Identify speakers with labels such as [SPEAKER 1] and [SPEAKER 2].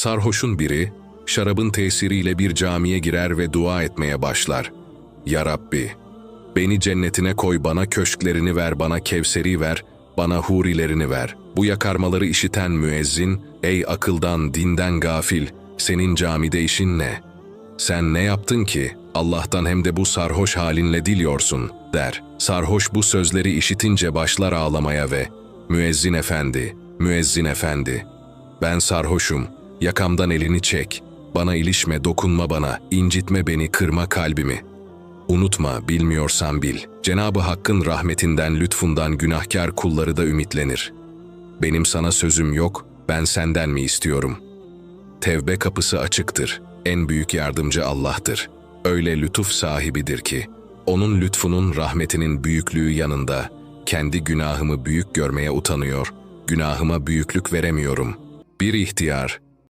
[SPEAKER 1] Sarhoşun biri, şarabın tesiriyle bir camiye girer ve dua etmeye başlar. Ya Rabbi, beni cennetine koy bana köşklerini ver, bana kevseri ver, bana hurilerini ver. Bu yakarmaları işiten müezzin, ey akıldan, dinden gafil, senin camide işin ne? Sen ne yaptın ki? Allah'tan hem de bu sarhoş halinle diliyorsun, der. Sarhoş bu sözleri işitince başlar ağlamaya ve, Müezzin efendi, müezzin efendi, ben sarhoşum, yakamdan elini çek, bana ilişme, dokunma bana, incitme beni, kırma kalbimi. Unutma, bilmiyorsan bil, Cenabı Hakk'ın rahmetinden, lütfundan günahkar kulları da ümitlenir. Benim sana sözüm yok, ben senden mi istiyorum? Tevbe kapısı açıktır, en büyük yardımcı Allah'tır. Öyle lütuf sahibidir ki, onun lütfunun rahmetinin büyüklüğü yanında, kendi günahımı büyük görmeye utanıyor, günahıma büyüklük veremiyorum. Bir ihtiyar,